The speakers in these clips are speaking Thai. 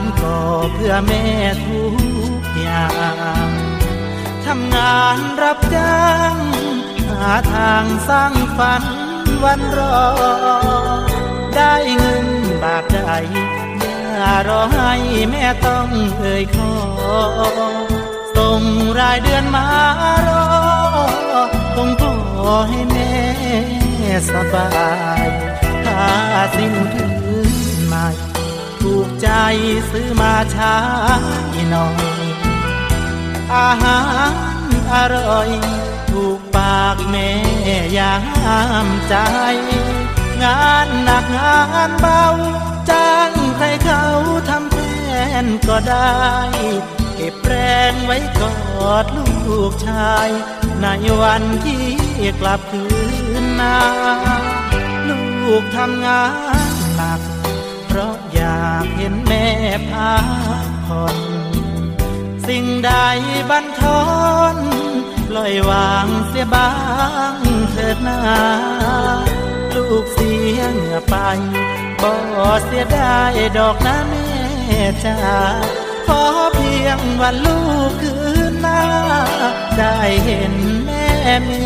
ารก่อเพื่อแม่ทุกอย่างทำงานรับจ้างหาทางสร้างฝันวันรอ ได้เงินบาทใดอย่ารอให้แม่ต้องเอ่ยขอส่งรายเดือนมารอคงขอให้แม่สบายถ้าสิ้นถือใหม่ ซื้อมาช้าหน่อย อาหารอร่อย ถูกปากแม่ยามใจ งานหนักงานเบา จ้างใครเขาทำแทนก็ได้ เก็บแรงไว้กอดลูกชาย ในวันที่กลับคืนนา ลูกทำงานหนักเพราะ เห็นแม่พักผ่อน สิ่งใดบันทอนลอยวางเสียบ้างเถิดนาลูกเสียเหงื่อไปบ่เสียได้ดอกนะแม่จ้าขอเพียงวันลูกคืนหน้า ได้เห็นแม่มี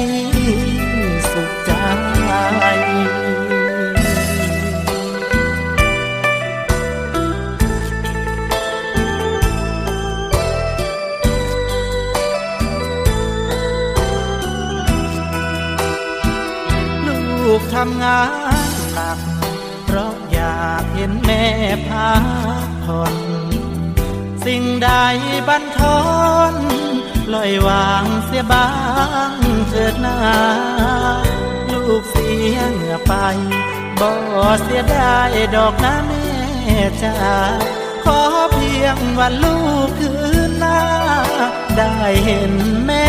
สุขใจ กทำงานหนัก เพราะอยากเห็นแม่พักผ่อนสิ่งใดบันทอนลอยวางเสียบ้างเถิดนาลูกเสียเหงื่อไป บ่เสียได้ดอกนะแม่จ้าขอเพียงวันลูกคืนหน้า ได้เห็นแม่